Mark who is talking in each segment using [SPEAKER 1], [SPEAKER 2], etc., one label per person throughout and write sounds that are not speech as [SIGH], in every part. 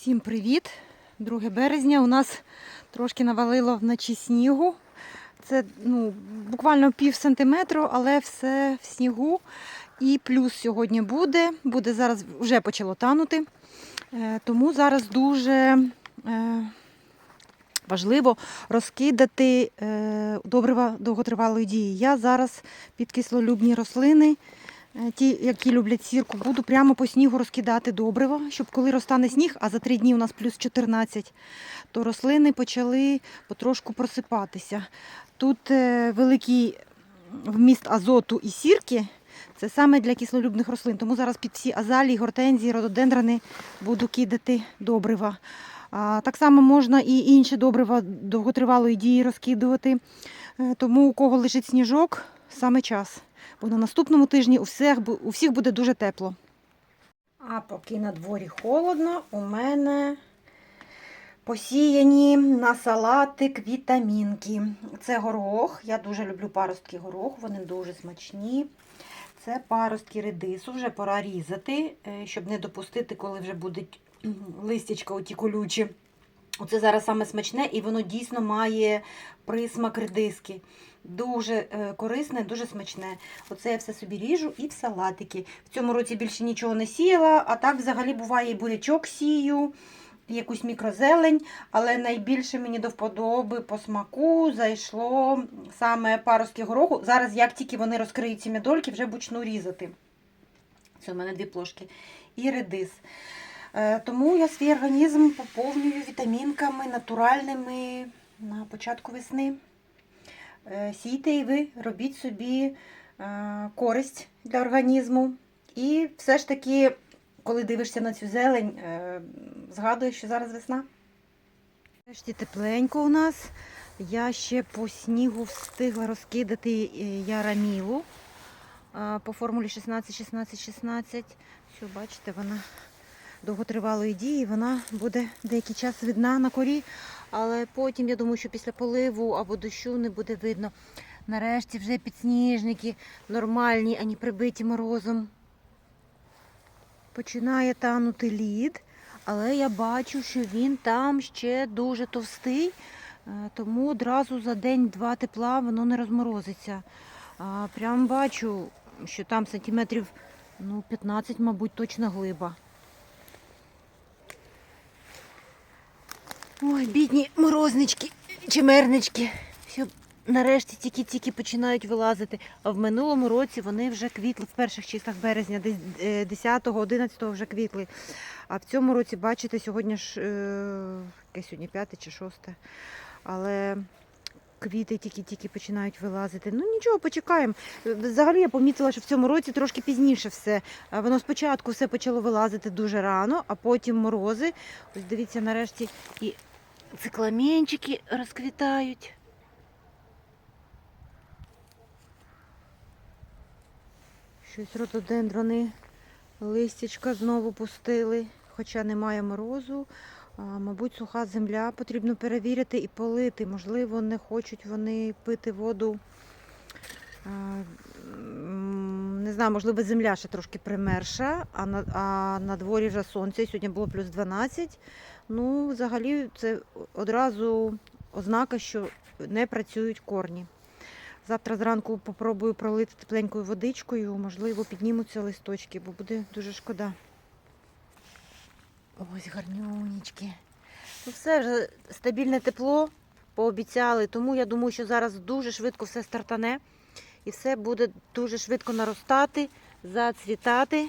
[SPEAKER 1] Всім привіт! 2 березня. У нас трошки навалило вночі снігу. Це ну, буквально пів сантиметру, але все в снігу. І плюс сьогодні буде. Буде зараз вже почало танути. Е, Тому зараз дуже е, важливо розкидати е, добрива довготривалої дії. Я зараз під кислолюбні рослини. Е, Ті, які люблять сірку, буду прямо по снігу розкидати добрива, щоб коли розтане сніг, а за три дні у нас плюс 14, то рослини почали потрошку просипатися. Тут е, великий вміст азоту і сірки. Це саме для кислолюбних рослин. Тому зараз під всі азалії, гортензії, рододендрани буду кидати добрива. Так само можна і інші добрива довготривалої дії розкидувати. Е, Тому у кого лежить сніжок, саме час. Бо на наступному тижні у всіх, у всіх буде дуже тепло. А поки на дворі холодно, у мене посіяні на салатик вітамінки. Це горох. Я дуже люблю паростки гороху, вони дуже смачні. Це паростки редису, вже пора різати, е, щоб не допустити, коли вже будуть листячка оті колючі. Оце зараз саме смачне і воно дійсно має присмак редиски. Дуже е, корисне, дуже смачне. Оце я все собі ріжу і в салатики. В цьому році більше нічого не сіяла, а так взагалі буває і бурячок сію, якусь мікрозелень, але найбільше мені до вподоби по смаку зайшло саме паростки гороху. Зараз, як тільки вони розкриють ці мідольки, вже почну різати. Це у мене дві плошки. І редис. Е, Тому я свій організм поповнюю вітамінками натуральними на початку весни. Е, Сійте і ви, робіть собі е, користь для організму. І все ж таки, коли дивишся на цю зелень, згадуєш, що зараз весна. Нарешті тепленько у нас. Я ще по снігу встигла розкидати ярамілу по формулі 16-16-16. Все, бачите, вона довготривалої дії, вона буде деякий час видна на корі, але потім, я думаю, що після поливу або дощу не буде видно. Нарешті вже підсніжники нормальні, а не прибиті морозом. Починає танути лід, але я бачу, що він там ще дуже товстий, е, тому одразу за день-два тепла воно не розморозиться. Прям бачу, що там сантиметрів ну, 15, мабуть, точно глиба. Ой, бідні морознички, чимернички. Все, нарешті тільки-тільки починають вилазити. А в минулому році вони вже квітли в перших числах березня, десь е, 10-го, 11-го вже квітли. А в цьому році, бачите, сьогодні ж е, яке сьогодні п'яте чи шосте. Але квіти тільки-тільки починають вилазити. Ну нічого, почекаємо. Взагалі я помітила, що в цьому році трошки пізніше все. Воно спочатку все почало вилазити дуже рано, а потім морози. Ось дивіться, нарешті і цикламенчики розквітають. Щось рододендрони листячка знову пустили, хоча немає морозу. А, мабуть, суха земля потрібно перевірити і полити. Можливо, не хочуть вони пити воду. А, Не знаю, можливо, земля ще трошки примерша, а на, а на дворі вже сонце. Сьогодні було плюс 12. Ну, взагалі, це одразу ознака, що не працюють корні. Завтра зранку попробую пролити тепленькою водичкою, можливо, піднімуться листочки, бо буде дуже шкода. Ось гарнюнічки. Ну все вже стабільне тепло пообіцяли, тому я думаю, що зараз дуже швидко все стартане і все буде дуже швидко наростати, зацвітати.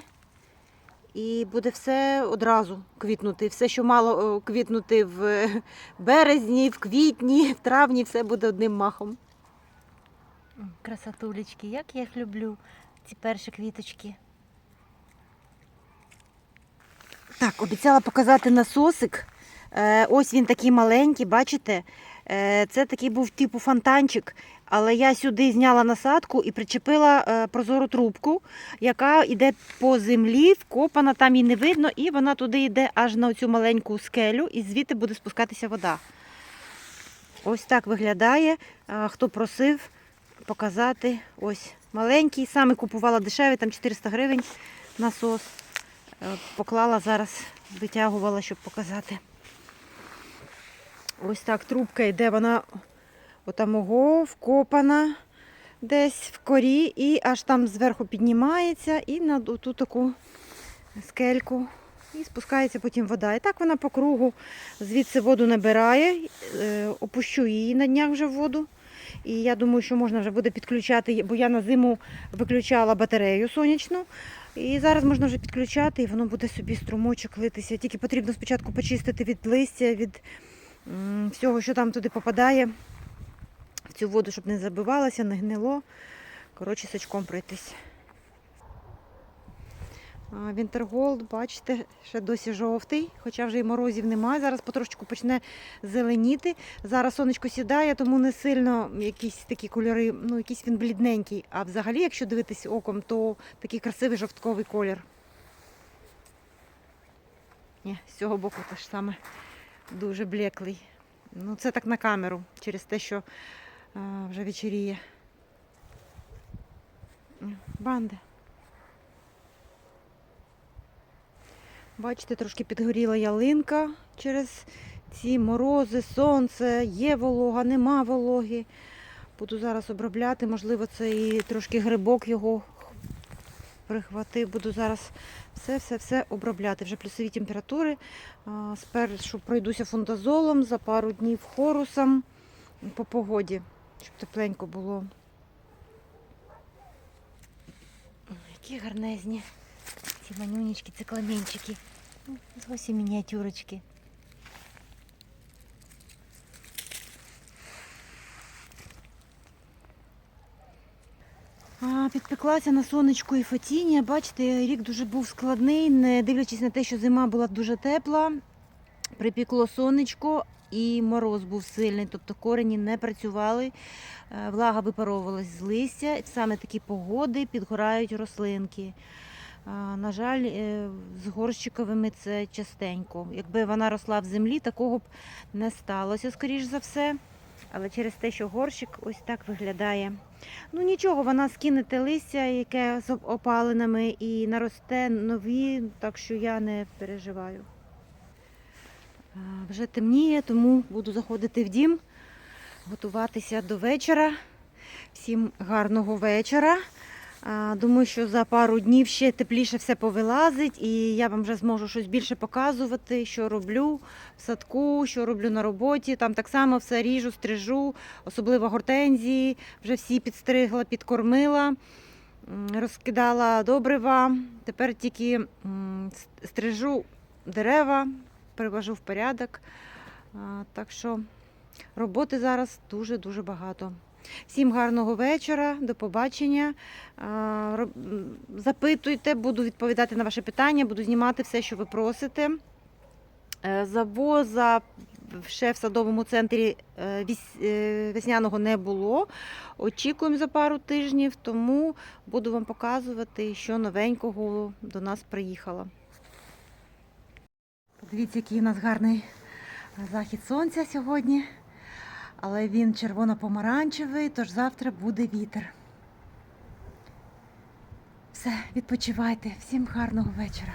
[SPEAKER 1] І буде все одразу квітнути. Все, що мало квітнути в е, [LAUGHS] березні, в квітні, в травні, все буде одним махом. Красотулечки, як я їх люблю, ці перші квіточки. Так, обіцяла показати насосик. Е, ось він такий маленький, бачите? Е, це такий був типу фонтанчик, але я сюди зняла насадку і причепила е, прозору трубку, яка йде по землі, вкопана, там її не видно, і вона туди йде аж на цю маленьку скелю, і звідти буде спускатися вода. Ось так виглядає. Хто просив показати, ось маленький. Саме купувала дешевий, там 400 гривень насос. Поклала зараз, витягувала, щоб показати. Ось так трубка йде, вона отамого вкопана десь в корі і аж там зверху піднімається і на ту таку скельку. І спускається потім вода. І так вона по кругу звідси воду набирає. Е, Опущу її на днях вже в воду. І я думаю, що можна вже буде підключати, бо я на зиму виключала батарею сонячну. І зараз можна вже підключати, і воно буде собі струмочок литися. Тільки потрібно спочатку почистити від листя, від всього, що там туди попадає, в цю воду, щоб не забивалося, не гнило. Коротше, сачком пройтись. Вінтерголд, бачите, ще досі жовтий, хоча вже і морозів немає. Зараз потрошечку почне зеленіти. Зараз сонечко сідає, тому не сильно якісь такі кольори, ну якийсь він блідненький. А взагалі, якщо дивитись оком, то такий красивий жовтковий колір. Ні, з цього боку теж саме дуже блеклий. Ну, це так на камеру, через те, що а, вже вечеріє. Банди. Бачите, трошки підгоріла ялинка через ці морози, сонце, є волога, нема вологи. Буду зараз обробляти, можливо, це і трошки грибок його прихватив. Буду зараз все-все-все обробляти. Вже плюсові температури. Спершу пройдуся фундазолом за пару днів хорусом по погоді, щоб тепленько було. Які гарнезні ці манюнечки, цикламенчики. Ну, Зовсім мініатюрочки. Підпеклася на сонечку і фатіння. Бачите, рік дуже був складний, не дивлячись на те, що зима була дуже тепла. Припікло сонечко і мороз був сильний, тобто корені не працювали, е, влага випаровувалась з листя. І саме такі погоди підгорають рослинки. На жаль, е, з горщиковими це частенько. Якби вона росла в землі, такого б не сталося, скоріш за все. Але через те, що горщик ось так виглядає. Ну нічого, вона скине те листя, яке з опалинами, і наросте нові, так що я не переживаю. Вже темніє, тому буду заходити в дім, готуватися до вечора. Всім гарного вечора. Думаю, що за пару днів ще тепліше все повилазить, і я вам вже зможу щось більше показувати, що роблю в садку, що роблю на роботі. Там так само все ріжу, стрижу, особливо гортензії. Вже всі підстригла, підкормила, розкидала добрива. Тепер тільки стрижу дерева, привожу в порядок. Так що роботи зараз дуже-дуже багато. Всім гарного вечора, до побачення. Запитуйте, буду відповідати на ваші питання, буду знімати все, що ви просите. Е, Завоза ще в садовому центрі е, е, весняного не було. Очікуємо за пару тижнів, тому буду вам показувати, що новенького до нас приїхало. Подивіться, який у нас гарний захід сонця сьогодні. Але він червоно-помаранчевий, тож завтра буде вітер. Все, відпочивайте. Всім гарного вечора.